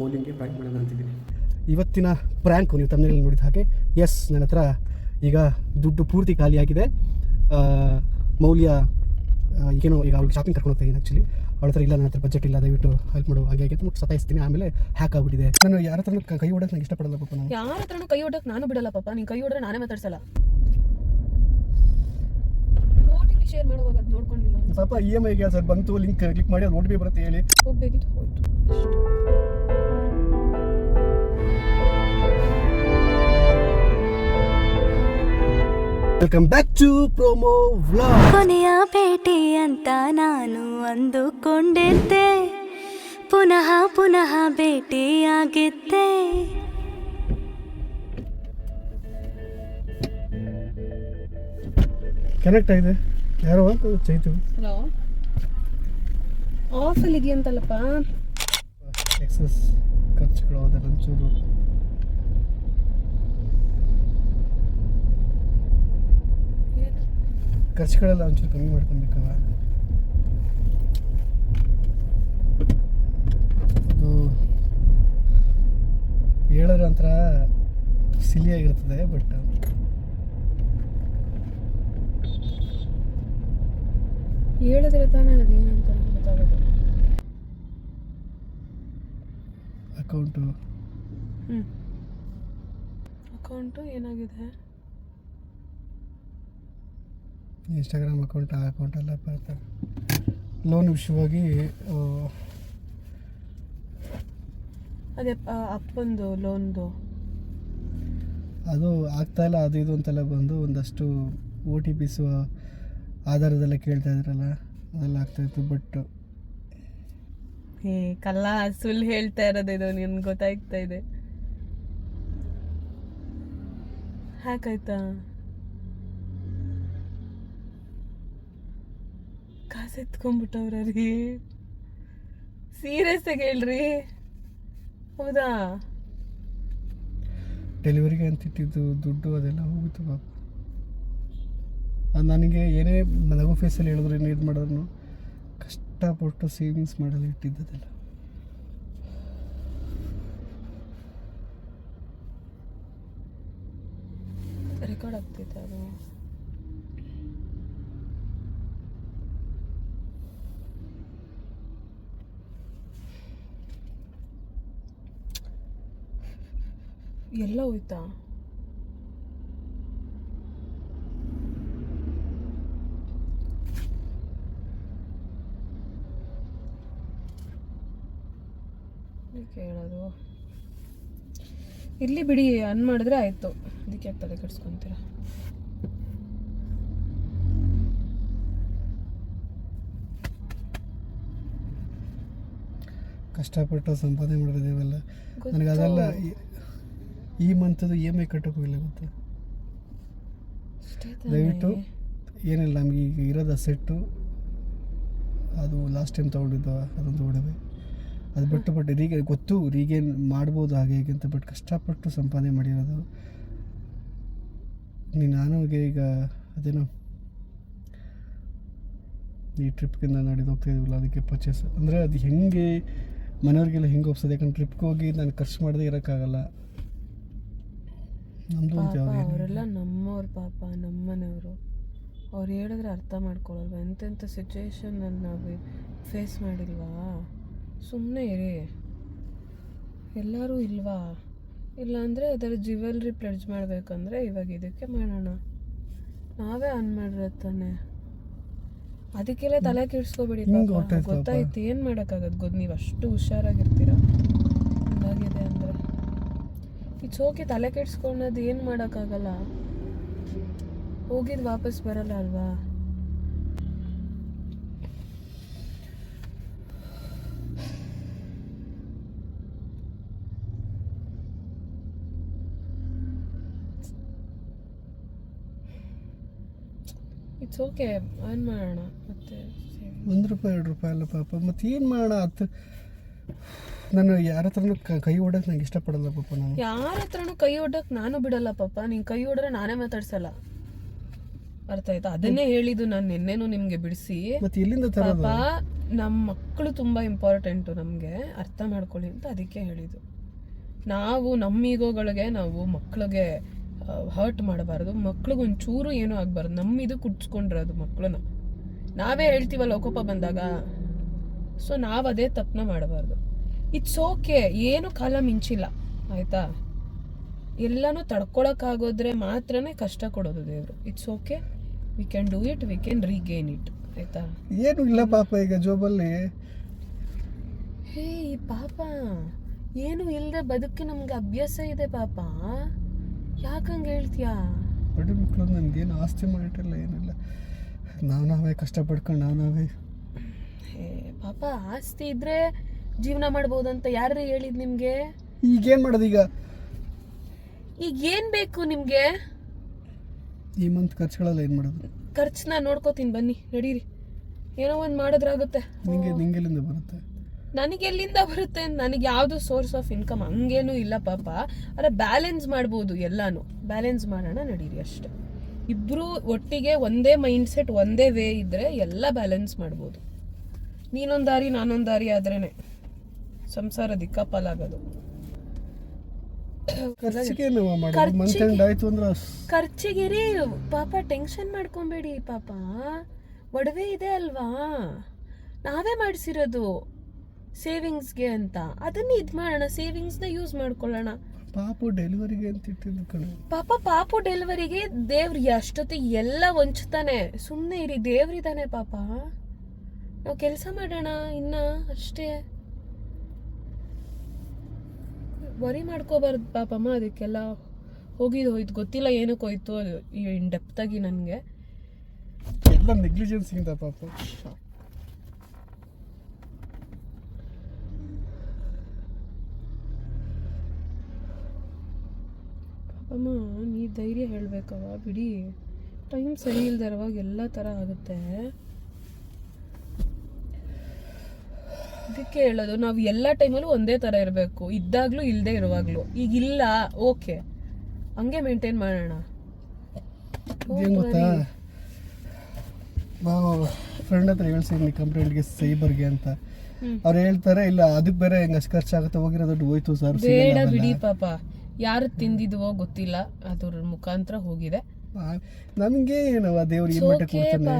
ಮೌಲ್ಯಂಗೆ prank ಮಾಡೋಣ ಅಂತಿದ್ದೀನಿ. ಇವತ್ತಿನ prank ನೀವು ತಮ್ಮನೇಲಿ ನೋಡಿದ ಹಾಗೆ ಎಸ್ ನನ್ನ ಹತ್ರ ಈಗ ದುಡ್ಡು ಪೂರ್ತಿ ಖಾಲಿಯಾಗಿದೆ ಮೌಲ್ಯ ಏನೋ ಈಗೇನೋ ಈಗ ಅವ್ಳಿಗೆ ಶಾಪಿಂಗ್ ಕರ್ಕೊಂಡು ಹೋಗ್ತಾ ಇದ್ದೀನಿ ಆ್ಯಕ್ಚುಲಿ ಅವಳ ಹತ್ರ ಇಲ್ಲ ನನ್ನ ಹತ್ರ ಬಜೆಟ್ ಇಲ್ಲ ದಯವಿಟ್ಟು ಹೆಲ್ಪ್ ಮಾಡು. ಹಾಗೆ ಆಗಿತ್ತು ಅಂತ ಸತಾಯಿಸ್ತೀನಿ. ಆಮೇಲೆ ಹ್ಯಾಕ್ ಆಗ್ಬಿಟ್ಟಿದೆ. ನಾನು ಯಾರ ಹತ್ರ ಕೈ ಹೊಡೋಕೆ ನಂಗೆ ಇಷ್ಟಪಡಲ್ಲ ಪಾಪ ನಾನು. ಯಾರ ಹತ್ರನೂ ಕೈ ಹೊಡಕ್ಕೆ ನಾನು ಬಿಡಲ್ಲ ಪಾಪ. ನೀನು ಕೈ ಹೊಡ್ರೆ ನಾನೇ ಮಾತಾಡ್ಸಲ್ಲ. ಓಟಿಪಿ ಶೇರ್ ಮಾಡುವಾಗ ಅದ್ ನೋಡ್ಕೊಂಡಿಲ್ಲ. ಪಾಪ ಇ ಎಂ ಐಗೆ ಸರ್ ಬಂತು ಲಿಂಕ್ ಕ್ಲಿಕ್ ಮಾಡಿ ಅದು ಬಿ ಬರುತ್ತೆ ಹೇಳಿ. ಹೋಗ್ಬೇಕಿತ್ತು ಹೋಯ್ತು. Welcome back to promo vlog ಕೊನೆಯ ಭೇಟಿ ಅಂತ ನಾನು ಅಂದುಕೊಂಡಿದ್ದೆ. ಪುನಃ ಪುನಃ ಭೇಟಿಯಾಗಿದ್ದೆ. ಕನೆಕ್ಟ್ ಆಗಿದೆ. ಯಾರೋ ಚೈತು. ಹಲೋ ಆಫಲ್ಲಿ ಇದೆಯಂತಲ್ಲಪ್ಪ. ಎಕ್ಸಸ್ ಖರ್ಚುಗಳು ಅದೆಲ್ಲ ಒಂಚೂರು ಖರ್ಚುಗಳೆಲ್ಲ ಒಂಚೂರು ಕಮ್ಮಿ ಮಾಡ್ಕೊಬೇಕಲ್ಲ ಅದು ಹೇಳಿದ್ರೆ ಒಂಥರ ಸಿಲಿಯಾಗಿರ್ತದೆ ಬಟ್ ಹೇಳಿದ್ರೆ ತಾನೇ ಅದೇನಂತ ಗೊತ್ತಾಗೋದು ಅಕೌಂಟು ಹ್ಞೂ ಅಕೌಂಟು ಏನಾಗಿದೆ? ಇನ್ಸ್ಟಾಗ್ರಾಮ್ ಅಕೌಂಟ್ ಆ ಅಕೌಂಟ್ ಎಲ್ಲ ಬರ್ತಾರೆ ಲೋನ್ ವಿಷಯವಾಗಿ ಅದೇ ಅಪ್ಪಂದು ಲೋನ್ದು ಅದು ಆಗ್ತಾ ಇಲ್ಲ ಅದು ಇದು ಅಂತೆಲ್ಲ ಬಂದು ಒಂದಷ್ಟು ಓ ಟಿ ಪಿಸು ಆಧಾರದೆಲ್ಲ ಕೇಳ್ತಾ ಇದ್ರಲ್ಲ ಅದೆಲ್ಲ ಆಗ್ತಾಯಿತ್ತು ಬಟ್ ಏ ಕಲ್ಲ ಸುಳ್ಳು ಹೇಳ್ತಾ ಇರೋದು ಇದು ನಿನ್ಗೆ ಗೊತ್ತಾಗ್ತಾ ಇದೆ. ಹ್ಯಾಕಾಯ್ತಾ ಕಾಸು ಎತ್ಕೊಂಡ್ಬಿಟ್ಟವ್ರ ರೀ ಸೀರಿಯಸ್ ಆಗಿ ಹೇಳ್ರಿ. ಹೌದಾ? ಡೆಲಿವರಿಗೆ ಅಂತಿಟ್ಟಿದ್ದು ದುಡ್ಡು ಅದೆಲ್ಲ ಹೋಗಿತ್ತು ಪಾಪ. ಅದು ನನಗೆ ಏನೇ ನಗು ಫೇಸಲ್ಲಿ ಹೇಳಿದ್ರು ಏನು ಇದು ಮಾಡಿದ್ರು ಕಷ್ಟಪಟ್ಟು ಸೇವಿಂಗ್ಸ್ ಮಾಡಲು ಇಟ್ಟಿದ್ದದೆಲ್ಲ. ರೆಕಾರ್ಡ್ ಆಗ್ತೈತೆ ಅದು. ಎಲ್ಲ ಹೋಯ್ತಾ? ಹೇಳೋದು? ಇಲ್ಲಿ ಬಿಡಿ ಅನ್ ಮಾಡಿದ್ರೆ ಆಯ್ತು. ಅದಕ್ಕೆ ತಲೆ ಕೆಡ್ಸ್ಕೊಂತೀರ? ಕಷ್ಟಪಟ್ಟು ಸಂಪಾದನೆ ಮಾಡಿದ್ದೇವಲ್ಲ ನನಗೆ ಅದೆಲ್ಲ ಈ- ಮಂತದ್ದು ಮಂತದು ಇ ಎಂ ಐ ಕಟ್ಟೋಕ್ಕೂ ಹೋಗಿಲ್ಲ ಗೊತ್ತಾ? ದಯವಿಟ್ಟು. ಏನಿಲ್ಲ ನಮಗೆ ಈಗ ಇರೋದು ಸೆಟ್ಟು ಅದು ಲಾಸ್ಟ್ ಟೈಮ್ ತೊಗೊಂಡಿದ್ದು ಅದೊಂದು ಒಡವೆ. ಅದು ಬಿಟ್ಟು ಬಟ್ ರೀಗೆ ಗೊತ್ತು ರೀಗೇನು ಮಾಡ್ಬೋದು ಹಾಗೆ ಹೀಗೆ ಅಂತ ಬಟ್ ಕಷ್ಟಪಟ್ಟು ಸಂಪಾದನೆ ಮಾಡಿರೋದು. ನೀ ನಾನು ಹೀಗೆ ಈಗ ಅದೇನೋ ಈ ಟ್ರಿಪ್ಗೆ ನಾನು ನಾಡಿದ್ದು ಹೋಗ್ತಾ ಇದೀವಲ್ಲ ಅದಕ್ಕೆ ಪರ್ಚೇಸ್ ಅಂದರೆ ಅದು ಹೆಂಗೆ ಮನೆಯವ್ರಿಗೆಲ್ಲ ಹೆಂಗೆ ಒಪ್ಸೋದು? ಯಾಕಂದ್ರೆ ಟ್ರಿಪ್ಗೆ ಹೋಗಿ ನಾನು ಖರ್ಚು ಮಾಡದೇ ಇರೋಕ್ಕಾಗಲ್ಲ. ನಮ್ಮದು ಅಂತ ಪಾಪ ಯಾವ್ದು ಅವರೆಲ್ಲ ನಮ್ಮವ್ರ ಪಾಪ ನಮ್ಮನೆಯವರು. ಅವ್ರು ಹೇಳಿದ್ರೆ ಅರ್ಥ ಮಾಡ್ಕೊಳ್ಳಲ್ವಾ ಎಂತೆಂಥ ಸಿಚುವೇಶನ್ ನಾವು ಫೇಸ್ ಮಾಡಿಲ್ವಾ? ಸುಮ್ಮನೆ ಇರಿ. ಎಲ್ಲರೂ ಇಲ್ವಾ? ಇಲ್ಲಾಂದರೆ ಅದರ ಜ್ಯುವೆಲ್ರಿ ಪ್ಲೆಡ್ಜ್ ಮಾಡಬೇಕಂದ್ರೆ ಇವಾಗ ಇದಕ್ಕೆ ಮಾಡೋಣ. ನಾವೇ ಆನ್ ಮಾಡಿರೋ ತಾನೆ. ಅದಕ್ಕೆಲ್ಲ ತಲೆ ಕೆಡಿಸ್ಕೋಬೇಡಿ ಪಾಪ. ಗೊತ್ತಾಯ್ತು ಏನು ಮಾಡೋಕ್ಕಾಗತ್ತೆ ಗೊತ್ತು ನೀವು ಅಷ್ಟು ಹುಷಾರಾಗಿರ್ತೀರ? ಹಂಗಾಗಿದೆ ಅಂದರೆ. ಇಟ್ಸ್ ಓಕೆ ತಲೆ ಕೆಡ್ಸ್ಕೊಳೋದು ಏನು ಮಾಡೋಕ್ಕಾಗಲ್ಲ. ಹೋಗಿದ್ದು ವಾಪಸ್ ಬರಲ್ಲ ಅಲ್ವಾ? ಇಟ್ಸ್ ಓಕೆ ಆನ್ ಮಾಡೋಣ. ಮತ್ತೆ. ಒಂದು ರೂಪಾಯಿ, ಎರಡು ರೂಪಾಯಿ ಅಲ್ಲ ಪಾಪ. ಮತ್ತೆ ಏನು ಮಾಡೋಣ? ಅದು ನಾನು ಯಾರ ಹತ್ರನು ಕೈ ಹೊಡಕ್ ನಂಗೆ ಇಷ್ಟಪಡಲ್ಲ ಪಾಪ ನಾನು. ಯಾರ ಹತ್ರನೂ ಕೈ ಹೊಡಕ್ ನಾನು ಬಿಡಲ್ಲ ಪಾಪ. ನೀನ್ ಕೈ ಹೊಡ್ರೆ ನಾನೇ ಮಾತಾಡ್ಸಲ್ಲ. ಅರ್ಥ ಆಯ್ತಾ? ಅದನ್ನೇ ಹೇಳಿದ್ದು ನಾನು ನಿನ್ನೆನು ನಿಮ್ಗೆ ಬಿಡಿಸಿ. ಮತ್ತೆ ಎಲ್ಲಿಂದ ತರೋದು? ಪಾಪ ನಮ್ಮ ಮಕ್ಕಳು ತುಂಬಾ ಇಂಪಾರ್ಟೆಂಟು ನಮಗೆ. ಅರ್ಥ ಮಾಡ್ಕೊಳ್ಳಿ ಅಂತ ಅದಕ್ಕೆ ಹೇಳಿದ್ದು. ನಾವು ನಮ್ಮ ಈಗೋಗಳಿಗೆ ನಾವು ಮಕ್ಕಳಿಗೆ ಹರ್ಟ್ ಮಾಡಬಾರ್ದು. ಮಕ್ಳಿಗೆ ಒಂಚೂರು ಏನೂ ಆಗಬಾರ್ದು. ನಮ್ಮ ಇದು ಕುಡ್ಸ್ಕೊಂಡಿರೋದು ಮಕ್ಕಳನ್ನ ನಾವೇ ಹೇಳ್ತೀವಲ್ಲ ಲೋಕೋಪ ಬಂದಾಗ. ಸೊ ನಾವು ಅದೇ ತಪ್ಪನ್ನ ಮಾಡಬಾರ್ದು. ಇಟ್ಸ್ ಓಕೆ ಏನು ಕಾಲ ಮಿಂಚಿಲ್ಲ. ಆಯಿತಾ? ಎಲ್ಲನೂ ತಡ್ಕೊಳಕ್ಕಾಗೋದ್ರೆ ಮಾತ್ರನೇ ಕಷ್ಟ ಕೊಡೋದು ದೇವರು. It's okay we can do it we can regain it ಆಯಿತಾ? ಏನು ಇಲ್ಲ ಪಾಪ ಈಗ ಜೋಬಲ್ಲಿ ಹೇ ಈ ಪಾಪ. ಏನು ಇಲ್ಲದೆ ಬದುಕಿ ನಮ್ಗೆ ಅಭ್ಯಾಸ ಇದೆ ಪಾಪ. ಯಾಕಂಗೆ ಹೇಳ್ತೀಯಾ? ಬಡ ಮಕ್ಕಳು ನನಗೇನು ಆಸ್ತಿ ಮಾಡಿಟ್ಟಿಲ್ಲ ಏನಿಲ್ಲ. ನಾವು ನಾವೇ ಕಷ್ಟಪಡ್ಕೊಂಡು ನಾವು ನಾವೇ ಹೇ ಪಾಪ ಆಸ್ತಿ ಇದ್ರೆ ಜೀವನ ಅಂತ ಯಾರು ಹೇಳಿದ್ ನಿಮ್ಗೆ? ಈಗೇನ್ ಮಾಡೋದು ಈಗ? ಈಗ ಏನ್ ಬೇಕು ನಿಮ್ಗೆ? ಈ ಮಂತ್ ಖರ್ಚುಗಳಲ್ಲ ಏನ್ ಮಾಡೋದು? ಖರ್ಚನ್ನ ನೋಡ್ಕೋತೀನಿ ಬನ್ನಿ ನಡೀರಿ. ಏನೋ ಒಂದು ಮಾಡಿದ್ರಾಗುತ್ತೆ. ನಿಮಗೆ ನಿಂಗೆಲ್ಲಿಂದ ಬರುತ್ತೆ? ನನಗೆ ಎಲ್ಲಿಂದ ಬರುತ್ತೆ? ನನಗೆ ಯಾವುದು ಸೋರ್ಸ್ ಆಫ್ ಇನ್ಕಮ್ ಹಂಗೇನು ಇಲ್ಲ ಪಾಪ. ಅಲ್ಲ ಬ್ಯಾಲೆನ್ಸ್ ಮಾಡ್ಬೋದು ಎಲ್ಲಾನು. ಬ್ಯಾಲೆನ್ಸ್ ಮಾಡೋಣ ನಡೀರಿ ಅಷ್ಟೆ. ಇಬ್ರು ಒಟ್ಟಿಗೆ ಒಂದೇ ಮೈಂಡ್ ಸೆಟ್ ಒಂದೇ ವೇ ಇದ್ರೆ ಎಲ್ಲ ಬ್ಯಾಲೆನ್ಸ್ ಮಾಡ್ಬೋದು. ನೀನೊಂದು ದಾರಿ ನಾನೊಂದು ದಾರಿ ಆದ್ರೇನೆ. ಸಂಸಾರ ದಿಕ್ಕಾಪಾಲಾಗೋದು. ಖರ್ಚಿಗೆ ಖರ್ಚಿಗಿರಿ ಪಾಪ ಟೆನ್ಷನ್ ಮಾಡ್ಕೊಬೇಡಿ ಪಾಪ. ಒಡವೆ ಇದೆ ಅಲ್ವಾ? ನಾವೇ ಮಾಡಿಸಿರೋದು ಸೇವಿಂಗ್ಸ್ಗೆ ಅಂತ. ಅದನ್ನ ಇದ್ ಮಾಡೋಣ ಸೇವಿಂಗ್ಸ್ನ ಯೂಸ್ ಮಾಡ್ಕೊಳ್ಳೋಣ. ಪಾಪು ಡೆಲಿವರಿಗೆ ಅಂತ ಇಟ್ಟಿದ್ದು ಕಣ. ಪಾಪ ಪಾಪು ಡೆಲಿವರಿಗೆ ದೇವ್ರು ಅಷ್ಟೊತ್ತಿ ಎಲ್ಲ ಹೊಂಚ್ತಾನೆ ಸುಮ್ಮನೆ ಇರಿ ದೇವ್ರಿದ್ದಾನೆ ಪಾಪ. ನಾವು ಕೆಲಸ ಮಾಡೋಣ ಇನ್ನ ಅಷ್ಟೇ. ವರಿ ಮಾಡ್ಕೋಬಾರ್ದು ಪಾಪಮ್ಮ ಅದಕ್ಕೆಲ್ಲ ಹೋಗಿದ್ದು ಹೋಯ್ತು. ಗೊತ್ತಿಲ್ಲ ಏನಕ್ಕೆ ಹೋಯ್ತು ಅದು ಇನ್ ಡೆಪ್ತಾಗಿ ನನಗೆ. ಎಲ್ಲ ನೆಗ್ಲಿಜೆನ್ಸಿಂದ ಪಾಪ. ಪಾಪಮ್ಮ ನೀ ಧೈರ್ಯ ಹೇಳ್ಬೇಕವ ಬಿಡಿ. ಟೈಮ್ ಸರಿ ಇಲ್ದೇ ಇರುವಾಗ ಎಲ್ಲ ಥರ ಆಗುತ್ತೆ. ಅದಕ್ಕೆ ಹೇಳೋದು ನಾವು ಎಲ್ಲ ಟೈಮಲ್ಲೂ ಒಂದೇ ಥರ ಇರಬೇಕು. ಇದ್ದಾಗ್ಲೂ ಇಲ್ಲದೆ ಇರುವಾಗ್ಲೂ. ಈಗ ಇಲ್ಲ ಓಕೆ ಹಂಗೆ ಮೇಂಟೈನ್ ಮಾಡೋಣ. ನಾವು ಗೊತ್ತಾ? ಫ್ರೆಂಡ್ ಹತ್ರ ಹೇಳ್ಸಿದ್ನಿ ಕಂಪ್ಲೇಂಟ್ಗೆ ಸೈಬರ್ಗೆ ಅಂತ. ಅವ್ರು ಹೇಳ್ತಾರೆ ಇಲ್ಲ ಅದಕ್ಕೆ ಬೇರೆ ಹೆಂಗೆ ಅಷ್ಟು ಖರ್ಚಾಗುತ್ತೆ ಹೋಗಿರೋ ದುಡ್ಡು ಹೋಯ್ತು ಸರ್ ಬೇಡ ಬಿಡಿ ಪಾಪ. ಯಾರು ತಿಂದಿದ್ವೋ ಗೊತ್ತಿಲ್ಲ ಅದ್ರ ಮುಖಾಂತರ ಹೋಗಿದೆ. ನಮಗೆ ಏನವ ದೇವ್ರು ಏನು ಮಟ್ಟ ಕೊಡ್ತಾನೆ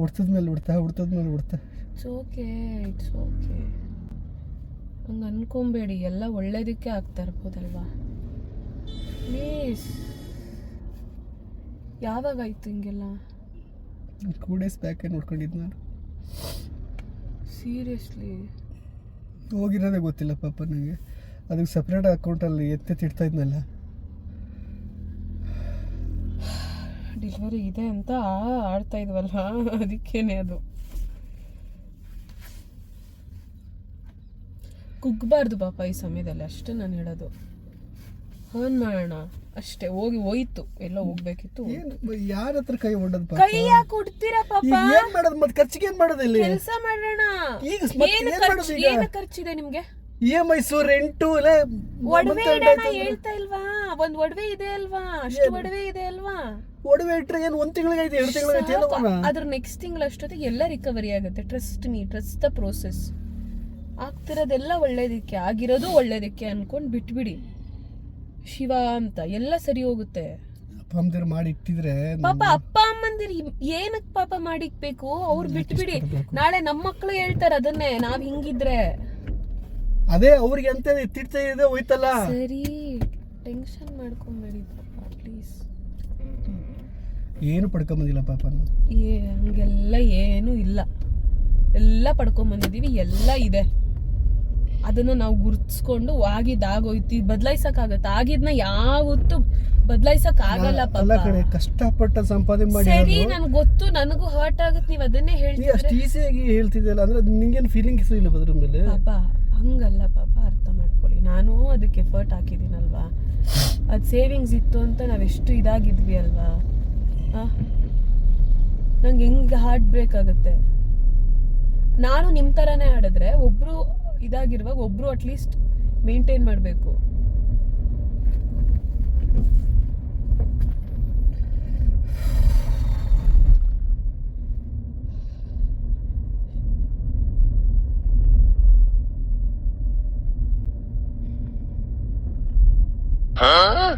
ಹುಡ್ತದ ಮೇಲೆ ಹುಡ್ತಾ ಹುಡ್ತದ ಮೇಲೆ ಹುಡ್ತಾ. ಇಟ್ಸ್ ಓಕೆ ಇಟ್ಸ್ ಓಕೆ ಹಂಗೆ ಅನ್ಕೊಂಬೇಡಿ ಎಲ್ಲ ಒಳ್ಳೇದಕ್ಕೆ ಆಗ್ತಾ ಇರ್ಬೋದಲ್ವಾ? ಪ್ಲೀಸ್ ಯಾವಾಗ ಆಯ್ತು ಹಿಂಗೆಲ್ಲ? ಟೂ ಡೇಸ್ ಬ್ಯಾಕೆ ನೋಡ್ಕೊಂಡಿದ್ದು ನಾನು? ಸೀರಿಯಸ್ಲಿ ಹೋಗಿರೋದೇ ಗೊತ್ತಿಲ್ಲ ಪಾಪ ನನಗೆ ಅದಕ್ಕೆ ಸಪ್ರೇಟ್ ಅಕೌಂಟಲ್ಲಿ ಎತ್ತೆತ್ತಿ ಇಡ್ತಾ ಇದ್ನಲ್ಲ. ಡೆಲಿವರಿ ಇದೆ ಅಂತ ಆಡ್ತಾ ಇದ್ವಲ್ಲ ಅದಕ್ಕೇನೆ ಅದು ಕುಗ್ಬಾರ್ದು ಪಾಪ ಈ ಸಮಯದಲ್ಲಿ. ಅಷ್ಟೇ ನಾನು ಹೇಳೋದು. ಹಾನ್ ಮಾಡೋಣ. ಅಷ್ಟೇ. ಹೋಗಿ ಹೋಯ್ತು. ಎಲ್ಲ ಹೋಗ್ಬೇಕಿತ್ತು. ಯಾರ ಹತ್ರ ಕೈ ಹೊಡೋದು ಕೈ ಯಾಕೆ ಕೊಡ್ತೀರಾ ಪಾಪ? ಏನ್ ಮಾಡೋದು? ಮತ್ತೆ ಖರ್ಚಿಗೆ ಏನ್ ಮಾಡೋದು ಇಲ್ಲಿ? ಕೆಲಸ ಮಾಡೋಣ. ಈಗ ಮತ್ತೆ ಏನು ಏನ್ ಮಾಡೋದು ಈಗ? ಏನು ಖರ್ಚಿದೆ ನಿಮಗೆ? ಇ ಎಂ ಐ ಸು ರೆಂಟು ಎಲ್ಲ ಒಡವೆ ಹೇಳ್ತಾ ಇಲ್ವಾ? ಒಂದ್ ಒಡವೆ ಇದೆ ಅಲ್ವಾ? ಅಷ್ಟು ಒಡವೆ ಇದೆ ಅಲ್ವಾ? ಒಡವೆ ಇಟ್ಟರೆ ಏನು ಒಂದ್ ತಿಂಗಳಿಗೆ ಎರಡು ತಿಂಗಳಿಗೆ ಏನೋ. ಅದ್ರ ನೆಕ್ಸ್ಟ್ ತಿಂಗಳ ಅಷ್ಟೊತ್ತಿಗೆ ಎಲ್ಲ ರಿಕವರಿ ಆಗುತ್ತೆ. Trust me trust the process ಆಗ್ತಿರೋದೆಲ್ಲ ಒಳ್ಳೇದಕ್ಕೆ ಆಗಿರೋದು ಒಳ್ಳೇದಕ್ಕೆ ಅನ್ಕೊಂಡು ಬಿಟ್ಬಿಡಿ. ಶಿವ ಅಂತ ಎಲ್ಲ ಸರಿ ಹೋಗುತ್ತೆ. ಅಪ್ಪ ಅಮ್ಮದಿರು ಮಾಡಿ ಇಟ್ಟಿದ್ರೆ ಪಾಪ ಅಪ್ಪ ಅಮ್ಮಂದಿರ್ ಏನಕ್ಕೆ ಪಾಪ ಮಾಡಿಕ್ಬೇಕು ಅವ್ರು ಬಿಟ್ಬಿಡಿ. ನಾಳೆ ನಮ್ಮ ಮಕ್ಳು ಹೇಳ್ತಾರೆ ಅದನ್ನೇ ನಾವ್ ಹಿಂಗಿದ್ರೆ. ಅದೇ ಅವ್ರಿಗೆ ಅಂತ ತಿಡ್ತಾ ಇದೆ ಹೋಯ್ತಲ್ಲ? ಸರಿ ಟೆನ್ಷನ್ ಮಾಡ್ಕೊಂಬೇಡಿ ಪಾಪ ಪ್ಲೀಸ್ ಏನು ಪಡ್ಕೊಂಬಂದಿಲ್ಲ ಪಾಪ ಏ ಹಂಗೆಲ್ಲ ಏನೂ ಇಲ್ಲ. ಎಲ್ಲ ಪಡ್ಕೊಂಬಂದಿದ್ದೀವಿ ಎಲ್ಲ ಇದೆ. ಅದನ್ನ ನಾವು ಗುರ್ತಿಸ್ಕೊಂಡು ಆಗಿದ್ದಾಗೋಯ್ತು ಬದಲಾಯಿಸೋಕ್ಕಾಗತ್ತೆ ಆಗಿದ್ನ ಯಾವತ್ತೂ ಬದಲಾಯಿಸಕ್ ಆಗಲ್ಲ ಅಲ್ಲ ಪಾಪ ಕಡೆ ಕಷ್ಟಪಟ್ಟ ಸಂಪಾದನೆ ಮಾಡಿ ಸರಿ ನನ್ಗೆ ಗೊತ್ತು ನನಗೂ ಹರ್ಟ್ ಆಗುತ್ತೆ ನೀವು ಅದನ್ನೇ ಹೇಳ್ತೀವಿ ಅಷ್ಟು ಈಸಿಯಾಗಿ ಹೇಳ್ತಿದ್ಯಲ್ಲ ಅಂದ್ರೆ ನಿಂಗೇನು ಫೀಲಿಂಗ್ಸ್ ಇಲ್ಲ ಅದ್ರ ಮೇಲೆ? ಪಾಪ ಹಂಗಲ್ಲ ಪಾಪ ಅರ್ಥ ಮಾಡ್ಕೊಳ್ಳಿ. ನಾನು ಅದಕ್ಕೆ ಎಫರ್ಟ್ ಹಾಕಿದ್ದೀನಲ್ವಾ? ಅದು ಸೇವಿಂಗ್ಸ್ ಇತ್ತು ಅಂತ ನಾವೆಷ್ಟು ಇದಾಗಿದ್ವಿ ಅಲ್ವಾ? ನಂಗೆ ಹೆಂಗೆ ಹಾರ್ಟ್ ಬ್ರೇಕ್ ಆಗುತ್ತೆ ನಾನು ನಿಮ್ಮ ಥರನೇ ಆಡಿದ್ರೆ ಒಬ್ಬರು ಇದಾಗಿರುವಾಗ ಒಬ್ಬರು ಅಟ್ಲೀಸ್ಟ್ ಮೇಂಟೈನ್ ಮಾಡಬೇಕು Huh?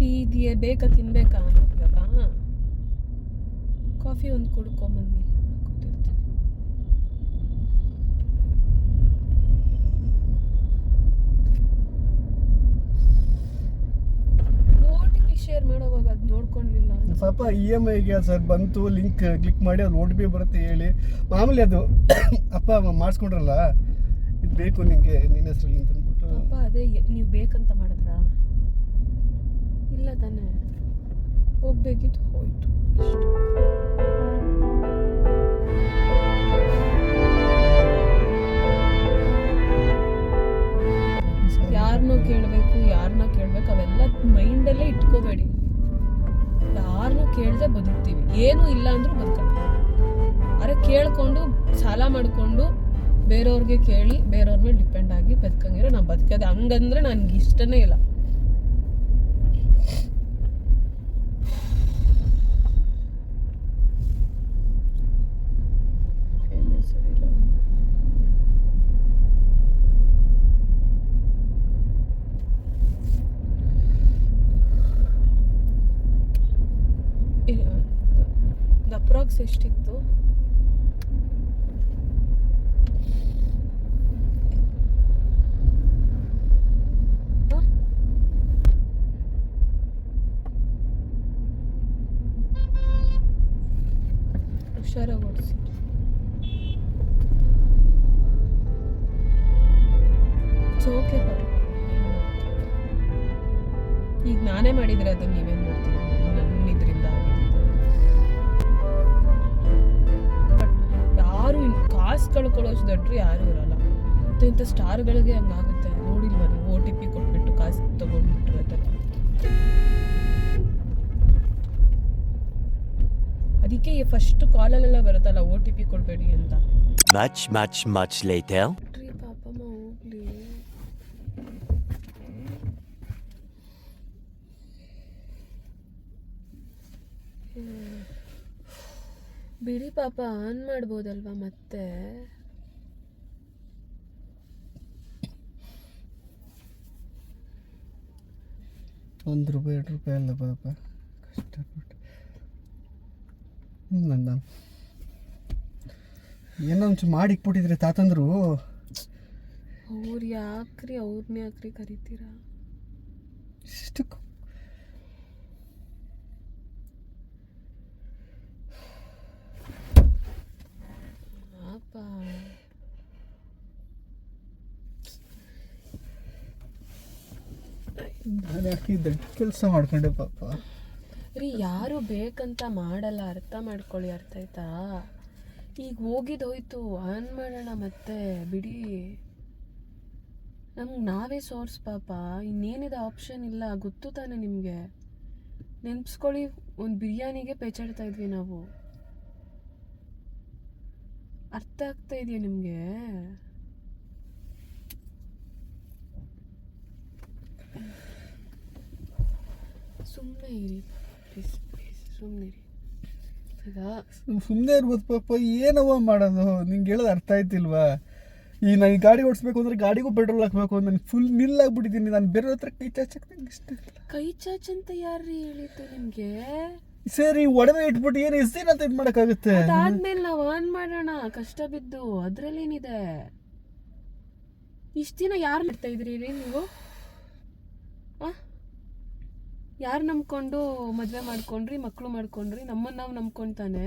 ಕಾಫಿ ಇದೆಯೇ? ಬೇಕಾ? ತಿನ್ಬೇಕಾ? ಇವಾಗ ಕಾಫಿ ಒಂದು ಕುಡ್ಕೊಂಬನ್ನಿ ಕೂತಿರ್ತೀನಿ ಓ ಟಿ ಪಿ ಶೇರ್ ಮಾಡೋವಾಗ ಅದು ನೋಡ್ಕೊಂಡಿಲ್ಲ ಪಾಪ ಇ ಎಂ ಐಗೆ ಸರ್ ಬಂತು ಲಿಂಕ್ ಕ್ಲಿಕ್ ಮಾಡಿ ಅದು ಓ ಟಿ ಪಿ ಬರುತ್ತೆ ಹೇಳಿ. ಮಾಮೂಲಿ ಅದು ಅಪ್ಪ ಮಾಡಿಸ್ಕೊಂಡ್ರಲ್ಲ? ಇದು ಬೇಕು ನಿಮಗೆ ನಿನ್ನ ಹೆಸರಲ್ಲಿ ಅಂತ ಅಂದ್ಬಿಟ್ಟು. ಪಾಪ ಅದೇ ನೀವು ಬೇಕಂತ ಮಾಡಿದ್ರಾ ಇಲ್ಲ ತಾನೇ. ಹೋಗ್ಬೇಕಿತ್ತು, ಹೋಯ್ತು. ಇಷ್ಟು ಯಾರನ್ನ ಕೇಳಬೇಕು ಯಾರನ್ನ ಕೇಳಬೇಕು, ಅವೆಲ್ಲ ಮೈಂಡಲ್ಲೇ ಇಟ್ಕೋಬೇಡಿ. ಯಾರನ್ನೂ ಕೇಳದೆ ಬದುಕ್ತೀವಿ. ಏನೂ ಇಲ್ಲ ಅಂದರೂ ಬದುಕೋಣ ಅರೆ ಕೇಳಿಕೊಂಡು, ಸಾಲ ಮಾಡಿಕೊಂಡು, ಬೇರೆಯವ್ರಿಗೆ ಕೇಳಿ, ಬೇರೆಯವ್ರ ಮೇಲೆ ಡಿಪೆಂಡ್ ಆಗಿ ಬದುಕಂಗಿರೋ ನಾನು ಬದುಕೋದೆ. ಹಂಗಂದ್ರೆ ನನಗೆ ಇಷ್ಟನೇ ಇಲ್ಲ. ಮತ್ತು ಇಂಥ ಸ್ಟಾರ್ಗಳಿಗೆ ಹಂಗಾಗುತ್ತೆ. ನೋಡಿಲ್ವ ನೀವು ಓ ಟಿ ಪಿ ಕೊಟ್ಬಿಟ್ಟು ಕಾಸು ತಗೊಂಡ್ಬಿಟ್ಟಿರೋದಲ್ಲ ಅದಕ್ಕೆ ಫಸ್ಟ್ ಕಾಲಲ್ಲೆಲ್ಲ ಬರುತ್ತಲ್ಲ ಓ ಟಿ ಪಿ ಕೊಡಬೇಡಿ ಅಂತ? Match match much later. ಪಾಪಮ್ಮ ಹೋಗ್ಲಿ. ಬಿಡಿ ಪಾಪ ಆನ್ ಮಾಡ್ಬೋದಲ್ವಾ ಮತ್ತೆ? ಒಂದು ರೂಪಾಯಿ ಎರಡು ರೂಪಾಯಿ ಅಲ್ಲ ಪಾಪ. ಕಷ್ಟಪಟ್ಟು. ನನ್ನ ಏನೋ ಒಂಚೂರು ಮಾಡಿ ಇಕ್ಬಿಟ್ಟಿದ್ರೆ ತಾತಂದ್ರು? ಅವ್ರು ಯಾಕ್ರಿ ಅವ್ರನ್ನ ಯಾಕ್ರಿ ಕರಿತೀರಾ? ಇಷ್ಟು ಪಾಪ ಯಾಕೆ ದೊಡ್ಡ ಕೆಲಸ ಮಾಡ್ಕೊಂಡೆ ಪಾಪ. ರೀ, ಯಾರು ಬೇಕಂತ ಮಾಡಲ್ಲ, ಅರ್ಥ ಮಾಡ್ಕೊಳ್ಳಿ, ಅರ್ಥ ಆಯ್ತಾ? ಈಗ ಹೋಗಿದ್ ಹೋಯ್ತು, ಆನ್ ಮಾಡೋಣ ಮತ್ತೆ, ಬಿಡಿ. ನಮ್ಗೆ ನಾವೇ ಸೋರ್ಸ್ ಪಾಪ, ಇನ್ನೇನಿದೆ ಆಪ್ಷನ್ ಇಲ್ಲ, ಗೊತ್ತು ತಾನೆ ನಿಮಗೆ? ನೆನ್ಪಿಸ್ಕೊಳ್ಳಿ, ಒಂದು ಬಿರಿಯಾನಿಗೆ ಪೇಚಾಡ್ತಾ ಇದ್ವಿ ನಾವು. ಅರ್ಥ ಆಗ್ತಾ ಇದೆಯಾ ನಿಮಗೆ? ಸುಮ್ಮನೆ ಇರಿ. ಪ್ಲೀಸ್ ಪ್ಲೀಸ್ ಸುಮ್ಮನೆ ಇರಿ. ಈಗ ಸುಮ್ಮನೆ ಇರ್ಬೋದು ಪಾಪ ಏನವ ಮಾಡೋದು? ನಿಂಗೆ ಹೇಳೋದು ಅರ್ಥ ಆಯ್ತಿಲ್ವಾ? ಈ ನಾನು ಗಾಡಿ ಓಡಿಸ್ಬೇಕು ಅಂದ್ರೆ ಗಾಡಿಗೂ ಪೆಟ್ರೋಲ್ ಹಾಕ್ಬೇಕು ನಾನು ಫುಲ್ ನಿಲ್ಲಾಗ್ಬಿಟ್ಟಿದ್ದೀನಿ ನಾನು ಬೇರೆ ಹತ್ರ ಕೈ ಚಾಚಕ್ಕೆ ನಂಗೆ ಇಷ್ಟ ಇಲ್ಲ. ಕೈ ಚಾಚಂತ ಯಾರು ಹೇಳಿದ್ದು ನಿಮಗೆ? ಸರಿ ಒಡವೆ ಇಟ್ಬಿಟ್ಟು ಏನು ಎಷ್ಟು ದಿನ ಅಂತ ಇದು ಮಾಡೋಕ್ಕಾಗುತ್ತೆ? ಅದಾದ್ಮೇಲೆ ನಾವು ಆನ್ ಮಾಡೋಣ. ಕಷ್ಟ ಬಿದ್ದು. ಅದ್ರಲ್ಲೇನಿದೆ? ಇಷ್ಟು ದಿನ ಯಾರು ಮಾಡ್ತಾ ಇದ್ರಿ ನೀವು? ಯಾರು ನಂಬ್ಕೊಂಡು ಮದುವೆ ಮಾಡ್ಕೊಂಡ್ರಿ ಮಕ್ಕಳು ಮಾಡ್ಕೊಂಡ್ರಿ ನಮ್ಮನ್ನ ನಾವು ನಂಬ್ಕೊಂತಾನೆ.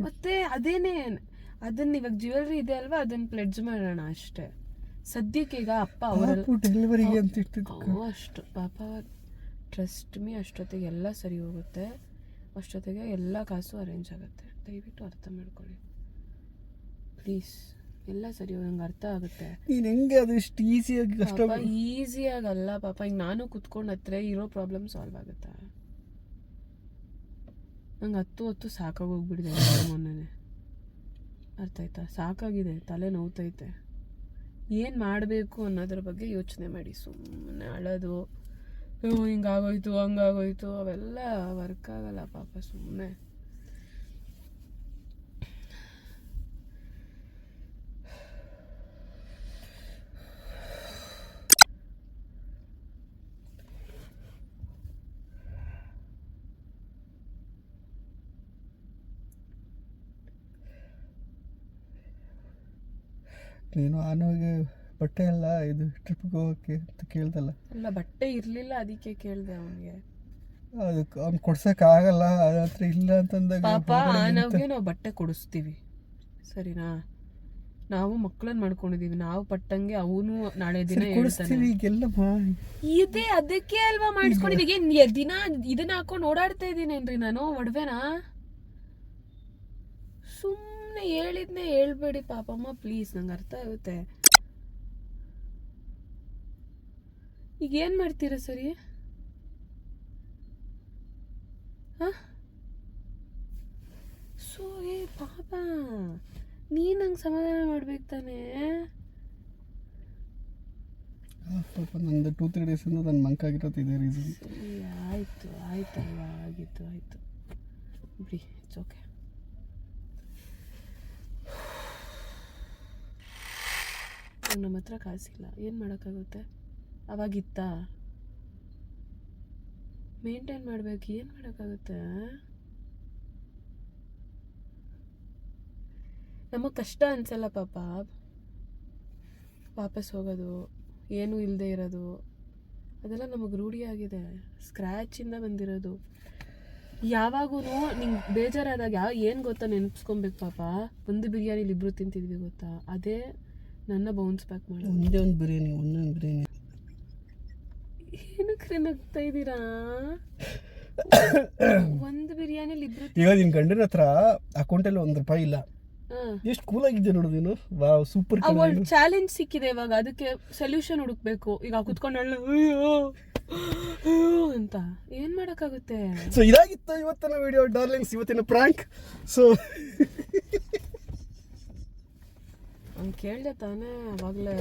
ಮತ್ತೆ ಅದೇನೇ ಅದನ್ನ ಇವಾಗ ಜ್ಯುವೆಲ್ರಿ ಇದೆ ಅಲ್ವಾ ಅದನ್ನ ಪ್ಲೆಡ್ಜ್ ಮಾಡೋಣ ಅಷ್ಟೇ. ಸದ್ಯಕ್ಕೆ ಈಗ ಅಪ್ಪ ಅವರು ಡೆಲಿವರಿಗೆ ಅಂತ ಅಷ್ಟು ಪಾಪ. ಟ್ರಸ್ಟ್ ಮೀ ಅಷ್ಟೊತ್ತಿಗೆ ಎಲ್ಲ ಸರಿ ಹೋಗುತ್ತೆ. ಅಷ್ಟೊತ್ತಿಗೆ ಎಲ್ಲ ಕಾಸು ಅರೇಂಜ್ ಆಗುತ್ತೆ. ದಯವಿಟ್ಟು ಅರ್ಥ ಮಾಡ್ಕೊಳ್ಳಿ. ಪ್ಲೀಸ್ ಎಲ್ಲ ಸರಿ ನಂಗೆ ಅರ್ಥ ಆಗುತ್ತೆ. ನೀನು ಹೆಂಗೆ ಅದು ಇಷ್ಟು ಈಸಿಯಾಗಿ ಕಷ್ಟ ಈಸಿಯಾಗಲ್ಲ ಪಾಪ ಈಗ ನಾನು ಕುತ್ಕೊಂಡು ಹತ್ರ ಇರೋ ಪ್ರಾಬ್ಲಮ್ ಸಾಲ್ವ್ ಆಗುತ್ತಾ? ನಂಗೆ ಹತ್ತು ಹತ್ತು ಸಾಕಾಗಿ ಹೋಗ್ಬಿಡಿದೆ ಮೊನ್ನೆ ಅರ್ಥ ಆಯ್ತಾ? ಸಾಕಾಗಿದೆ ತಲೆ ನೋವ್ತೈತೆ. ಏನು ಮಾಡಬೇಕು ಅನ್ನೋದ್ರ ಬಗ್ಗೆ ಯೋಚನೆ ಮಾಡಿ. ಸುಮ್ಮನೆ ಅಳೋದು ಹಿಂಗಾಗೋಯ್ತು ಹಂಗಾಗೋಯ್ತು. ಅವೆಲ್ಲ ವರ್ಕ್ ಆಗಲ್ಲ ಪಾಪ ಸುಮ್ಮನೆ ನೀನು ಆನೋಗೆ ಬಟ್ಟೆ ಎಲ್ಲ ಇದು ಟ್ರಿಪ್ಗೆ ಹೋಗೋಕ್ಕೆ ಅಂತ ಕೇಳ್ದಲ್ಲ. ಅಲ್ಲ ಬಟ್ಟೆ ಇರಲಿಲ್ಲ ಅದಕ್ಕೆ ಕೇಳ್ದೆ ಅವನಿಗೆ. ಅದಕ್ಕೆ ಅವ್ನು ಆಗಲ್ಲ ಅದ್ರ ಇಲ್ಲ ಅಂತಂದಾಗ ಪಾಪ ಆನವ್ಗೆ ನಾವು ಬಟ್ಟೆ ಕೊಡಿಸ್ತೀವಿ. ಸರಿನಾ? ನಾವು ಮಕ್ಕಳನ್ನ ಮಾಡ್ಕೊಂಡಿದೀವಿ ನಾವು ಪಟ್ಟಂಗೆ ಅವನು ನಾಳೆ ದಿನ ಹೇಳ್ತಾನೆ. ಕೊಡಿಸ್ತೀವಿ ಈಗೆಲ್ಲ ಮಾಡಿ. ಇದೇ ಅದಕ್ಕೆ ಅಲ್ವಾ ಮಾಡಿಸ್ಕೊಂಡಿದ್ದೀವಿ ಏನ್ ಎ- ದಿನ ಇದನ್ನ ಹಾಕೊಂಡು ಓಡಾಡ್ತಾ ಇದ್ದೀನೇನ್ರಿ ನಾನು ಒಡವೆನಾ? ಸುಮ್ಮನೆ ಹೇಳಿದ್ನೆ ಹೇಳ್ಬೇಡಿ ಪಾಪಮ್ಮ ಪ್ಲೀಸ್ ನಂಗೆ ಅರ್ಥ ಆಗುತ್ತೆ. ಈಗ ಏನ್ ಮಾಡ್ತೀರಾ ಸರಿ? ಹಾಂ? ಸೊ ಏ ಪಾಪ. ನೀನು ನಂಗೆ ಸಮಾಧಾನ ಮಾಡ್ಬೇಕು ತಾನೇ? ಸ್ವಲ್ಪ ನಂದು ಟೂ ತ್ರೀ ಡೇಸಿಂದ ನನ್ನ ಮಂಕಾಗಿರೋದು ಇದೇ ರೀಸನ್ ಆಯ್ತು ಆಯ್ತಲ್ಲ ಆಗಿತ್ತು ಆಯ್ತು. ಬಿಡಿ ಇಟ್ಸ್ ಓಕೆ ನಮ್ಮ ಹತ್ರ ಕಾಸಿಲ್ಲ. ಏನು ಮಾಡೋಕ್ಕಾಗುತ್ತೆ? ಅವಾಗಿತ್ತ? ಮೇಂಟೈನ್ ಮಾಡಬೇಕು. ಏನು ಮಾಡೋಕ್ಕಾಗುತ್ತೆ? ನಮಗೆ ಕಷ್ಟ ಅನ್ಸಲ್ಲ ಪಾಪ. ವಾಪಸ್ ಹೋಗೋದು, ಏನೂ ಇಲ್ಲದೆ ಇರೋದು, ಅದೆಲ್ಲ ನಮಗೆ ರೂಢಿಯಾಗಿದೆ ಸ್ಕ್ರ್ಯಾಚಿಂದ ಬಂದಿರೋದು. ಯಾವಾಗೂ ನಿಂಗೆ ಬೇಜಾರಾದಾಗ ಯಾವ ಏನು ಗೊತ್ತಾ ನೆನಪಿಸ್ಕೊಬೇಕು ಪಾಪ. ಒಂದು ಬಿರಿಯಾನಿಲಿ ಇಬ್ಬರು ತಿಂತಿದ್ವಿ ಗೊತ್ತಾ? ಅದೇ ನನ್ನ ಬೌನ್ಸ್ ಬ್ಯಾಕ್ ಮಾಡಿ ಒಂದೇ ಒಂದು ಬಿರಿಯಾನಿ ಒಂದೊಂದು ಬಿರಿಯಾನಿ. ಏನಕ್ಕೆ ನಗ್ತಾ ಇದ್ದೀರಾ? ಒಂದು ಬಿರಿಯಾನಿಲಿ ಇಬ್ರು ಈಗ ನಿನ್ನ ಗಂಡನ ಹತ್ರ ಅಕೌಂಟಲ್ಲಿ ಒಂದು ರೂಪಾಯಿ ಇಲ್ಲ. ಎಷ್ಟು ಕೂಲ್ ಆಗಿದ್ದೆ ನೋಡು ನೀನು. ವಾವ್ ಸೂಪರ್ ಒಂದು ಚಾಲೆಂಜ್ ಸಿಕ್ಕಿದೆ ಇವಾಗ ಅದಕ್ಕೆ ಸೊಲ್ಯೂಷನ್ ಹುಡುಕ್ಬೇಕು. ಈಗ ಕುತ್ಕೊಂಡು ಅಯ್ಯೋ ಅಯ್ಯೋ ಅಂತ. ಏನ್ ಮಾಡಕ್ಕಾಗುತ್ತೆ? ಸೊ ಇದಾಗಿತ್ತು ಇವತ್ತಿನ ವಿಡಿಯೋ ಡಾರ್ಲಿಂಗ್ಸ್ ಇವತ್ತಿನ ಪ್ರಾಂಕ್ ಸೊ ಅವ್ನು ಕೇಳಿದೆ ತಾನೇ ಅವಾಗಲೇ.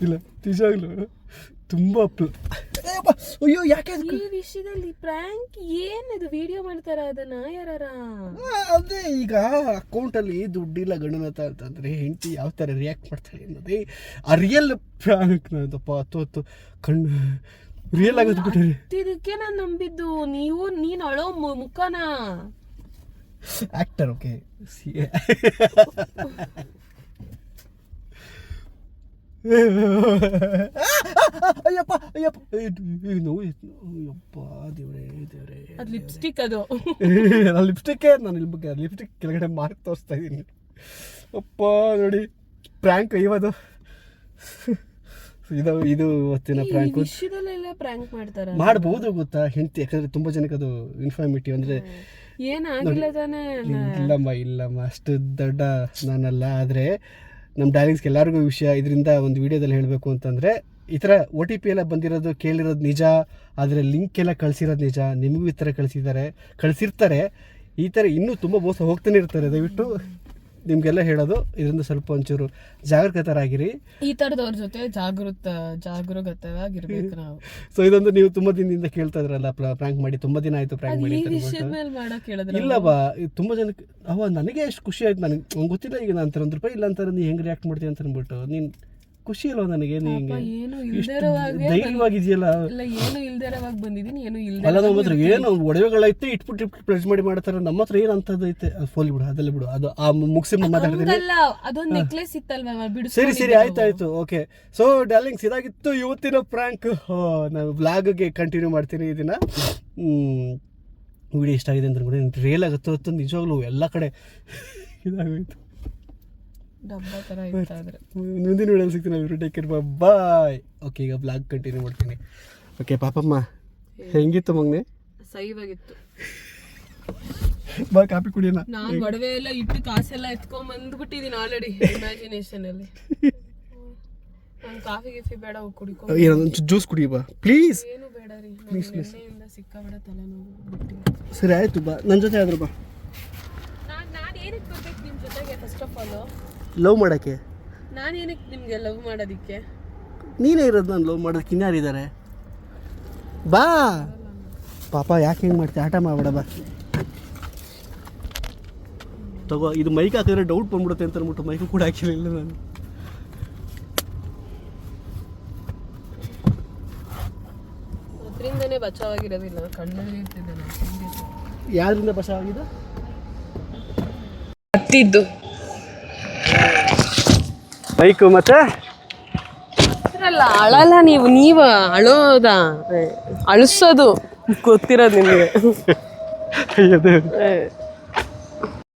ಇಲ್ಲ ನಿಜವಾಗ್ಲು ತುಂಬ ಪ್ಲ- ಅಯ್ಯೋ ಯಾಕೆ ಈ ವಿಷಯದಲ್ಲಿ ಪ್ರ್ಯಾಂಕ್ ಏನಿದು ವಿಡಿಯೋ ಮಾಡ್ತಾರ ಅದನ್ನ ಯಾರಾರ? ಆ, ಅದೇ ಈಗ ಅಕೌಂಟಲ್ಲಿ ದುಡ್ಡಿಲ್ಲ ಗಣನತ ಅಂತಂದರೆ ಹೆಂಡತಿ ಯಾವ ಥರ ರಿಯಾಕ್ಟ್ ಮಾಡ್ತಾಳೆ ಅನ್ನೋದೇ ಆ ರಿಯಲ್ ಪ್ರಾಂಕ್ ನದಪ್ಪ ಹತ್ತು ಹತ್ತು ಕಣ್ಣು ರಿಯಲ್ ಆಗೋದು ಬಿಟ್ಟರೆ ಇದಕ್ಕೆ ನಾನು ನಂಬಿದ್ದು. ನೀವು ನೀನು ಅಳೋ ಮುಖನ. ಆಕ್ಟರ್ ಓಕೆ ಅಯ್ಯಪ್ಪ ಅಯ್ಯಪ್ಪ ನೋವು. ಅಯ್ಯಪ್ಪ ದೇವ್ರೇ ದೇವ್ರೇ ಅದ್ ಲಿಪ್ಸ್ಟಿಕ್ ಅದು ಲಿಪ್ಸ್ಟಿಕ್ಕೇ ನಾನು ಇಲ್ಲಿ ಬಗ್ಗೆ ಲಿಪ್ಸ್ಟಿಕ್ ಕೆಳಗಡೆ ಮಾರ್ಕ್ ತೋರಿಸ್ತಾ ಇದ್ದೀನಿ. ಅಪ್ಪ ನೋಡಿ ಪ್ರ್ಯಾಂಕ್ ಇವದು ಇದು ಇದು ಇವತ್ತಿನ ಪ್ರ್ಯಾಂಕ್ ವಿಷಯದಲ್ಲೆಲ್ಲ ಪ್ರ್ಯಾಂಕ್ ಮಾಡ್ತಾರೆ ಮಾಡ್ಬೋದು ಗೊತ್ತಾ ಹೆಂಡತಿ ಯಾಕಂದ್ರೆ ತುಂಬಾ ಜನಕ್ಕೆ ಅದು ಇನ್ಫಾರ್ಮೇಟಿವ್ ಅಂದ್ರೆ ಏನಾಗಿಲ್ಲ ತಾನೇ? ಇಲ್ಲಮ್ಮ ಇಲ್ಲಮ್ಮ ಅಷ್ಟು ದೊಡ್ಡ ನಾನಲ್ಲ. ಆದರೆ ನಮ್ಮ ಡಾರ್ಲಿಂಗ್ಸ್ಗೆ ಎಲ್ಲರಿಗೂ ವಿಷಯ ಇದರಿಂದ ಒಂದು ವಿಡಿಯೋದಲ್ಲಿ ಹೇಳಬೇಕು ಅಂತಂದರೆ ಈ ಥರ ಒ ಟಿ ಪಿ ಎಲ್ಲ ಬಂದಿರೋದು ಕೇಳಿರೋದು ನಿಜ ಆದರೆ ಲಿಂಕ್ ಎಲ್ಲ ಕಳಿಸಿರೋದು ನಿಜ ನಿಮಗೂ ಈ ಥರ ಕಳಿಸಿದ್ದಾರೆ ಕಳಿಸಿರ್ತಾರೆ. ಈ ಥರ ಇನ್ನೂ ತುಂಬ ಮೋಸ ಹೋಗ್ತಾನೆ ಇರ್ತಾರೆ ದಯವಿಟ್ಟು. ನಿಮಗೆಲ್ಲ ಹೇಳೋದು ಇದರಿಂದ ಸ್ವಲ್ಪ ಒಂಚೂರು ಜಾಗೃತರಾಗಿರಿ. ಈ ತರದವ್ರ ಜೊತೆ ಜಾಗೃತ ಜಾಗರೂಕತವಾಗಿರ್ಬೇಕು ನಾವು. ಸೊ ಇದೊಂದು ನೀವು ತುಂಬಾ ದಿನದಿಂದ ಕೇಳ್ತಾ ಇದ್ರಲ್ಲ ಪ್ರ್ಯಾಂಕ್ ಮಾಡಿ ತುಂಬಾ ದಿನ ಆಯ್ತು ಪ್ರ್ಯಾಂಕ್ ಮಾಡಿ ಅಂತ ವಿಷಯದ ಅಂದ್ಬಿಟ್ಟು. ಮೇಲೆ ಮಾಡಕ್ ಹೇಳಿದ್ರೆ ಇಲ್ಲ ಬಾ ಇದು ತುಂಬ ಜನಕ್ಕೆ ಅವ ನನಗೆ ಎಷ್ಟು ಖುಷಿ ಆಯ್ತು ನನಗೆ ನಂಗೆ ಗೊತ್ತಿಲ್ಲ ಈಗ ನಾನು ಒಂದು ರೂಪಾಯಿ ಇಲ್ಲ ಅಂತಾರೆ ನೀ ಹೆಂಗ್ ರಿಯಾಕ್ಟ್ ಮಾಡ್ತೀಯ ಅಂತ ಅಂದ್ಬಿಟ್ಟು ನೀನು ಖುಷಿ ಇಲ್ಲ ನನಗೆ? ಏನು ಧೈರ್ಯವಾಗಿದೆಯಲ್ಲ? ಇಲ್ಲ ಏನು ಇಲ್ದಿರೋವಾಗ ಬಂದಿದೀನಿ ಏನು ಇಲ್ದೇ ಅಲ್ಲ ನಮ್ಮ ಹತ್ರ ಏನು ಒಡವೆಗಳೈತೆ ಇಟ್ಬಿಟ್ಟು ಇಟ್ಬಿಟ್ಟು ಪ್ಲೇಸ್ ಮಾಡಿ ಮಾಡ್ತಾರೆ ನಮ್ಮ ಹತ್ರ ಏನು ಅಂತದೈತೆ ಫೋಲಿ ಬಿಡು ಅದೆಲ್ಲ ಬಿಡು. ಅದು ಆ ಮುಗಿಸಿ ಮಾತಾಡ್ತೀನಿ. ಹಂಗಲ್ಲ ಅದೊಂದ್ ನೆಕ್ಲೆಸ್ ಇತ್ತಲ್ವಾ ಬಿಡು ಸರಿ ಸರಿ ಆಯ್ತು ಆಯ್ತು ಓಕೆ ಸೊ ಡಾರ್ಲಿಂಗ್ಸ್ ಇದಾಗಿತ್ತು ಇವತ್ತಿನ ಪ್ರ್ಯಾಂಕ್ ನಾನು ವ್ಲಾಗ್ಗೆ ಕಂಟಿನ್ಯೂ ಮಾಡ್ತೀನಿ ಇದನ್ನ ವಿಡಿಯೋ ಇಷ್ಟ ಆಗಿದೆ ಅಂತ ಕೂಡ ರಿಯಲ್ ಆಗುತ್ತೆ ನಿಜವಾಗ್ಲೂ ಎಲ್ಲ ಕಡೆ ಇದಾಗೋಯ್ತು. ಡಬ್ಬ ತರ ಇರ್ತಾ ಇದ್ರೆ. ಮುಂದಿನ ವಿಡಿಯೋ ಸಿಗ್ತೀನಿ ನಾವು ಟೇಕ್ ಕೇರ್ ಬಾಯ್ ಓಕೆ ಈಗ ಬ್ಲಾಗ್ ಕಂಟಿನ್ಯೂ ಮಾಡ್ತೀನಿ. ಓಕೆ ಪಾಪಮ್ಮ ಹೆಂಗಿತ್ತು ಮಗ್ನೆ? ಸೈವಾಗಿತ್ತು. ಬಾ ಕಾಪಿ ಕುಡಿಯೋಣ. ನಾನು ಒಡವೆ ಎಲ್ಲ ಇಟ್ಟು ಕಾಸೆಲ್ಲ ಎತ್ಕೊಂಡ್ ಬಂದ್ಬಿಟ್ಟಿದೀನಿ ಆಲ್ರೆಡಿ ಇಮ್ಯಾಜಿನೇಷನ್ ಅಲ್ಲಿ. ನಾನು ಕಾಫಿ ಗಿಫಿ ಬೇಡ ಕುಡಿಕೊ. ಏನೊಂದು ಜ್ಯೂಸ್ ಕುಡಿ ಬಾ. ಪ್ಲೀಸ್ ಏನು ಬೇಡ ರೀ ಪ್ಲೀಸ್ ಪ್ಲೀಸ್ ಸಿಕ್ಕಾಬೇಡ ತಲೆನೋವು ಸರಿ ಆಯ್ತು ಬಾ. ನನ್ನ ಜೊತೆ ಆದ್ರು ಬಾ. ನಾನು ನಾನು ಏನಕ್ಕೆ ಬರ್ಬೇಕು ನಿಮ್ಮ ಜೊತೆಗೆ ಫಸ್ಟ್ ಆಫ್ ಆಲ್ ಲವ್ ಮಾಡೋಕ್ಕೆ? ನಾನು ಏನಕ್ಕೆ ನಿಮಗೆ ಲವ್ ಮಾಡೋದಿಕ್ಕೆ? ನೀನೇ ಇರೋದು ನಾನು ಲವ್ ಮಾಡೋದಕ್ಕೆ ಇನ್ಯಾರಿದ್ದಾರೆ ಬಾ. ಪಾಪ ಯಾಕೆ ಹೆಂಗೆ ಮಾಡ್ತೀಯ ಆಟ ಮಾಡಬೇಡ ಬಾ. ತಗೋ ಇದು ಮೈಕ್ ಹಾಕಿದ್ರೆ ಡೌಟ್ ಬಂದ್ಬಿಡುತ್ತೆ ಅಂತ ಅಂದ್ಬಿಟ್ಟು ಮೈಕು ಕೂಡ ಹಾಕಿರಲಿಲ್ಲ ನಾನು. ಅದರಿಂದನೇ ಬಚಾವಾಗಿರೋದಿಲ್ಲ ಕಣ್ಣಲ್ಲಿ ಇರ್ತಿದ್ದೆ ನಾನು. ಯಾರಿಂದ ಬಸವಾಗಿದ್ದು ಆಗಿದೆ ಹತ್ತಿದ್ದು. ಬೈಕು ಮತ್ತೆ? ಅಳಲ್ಲ ನೀವು ನೀವು ಅಳೋದ ಅಳಿಸೋದು ಗೊತ್ತಿರೋದು ನಿಮಗೆ.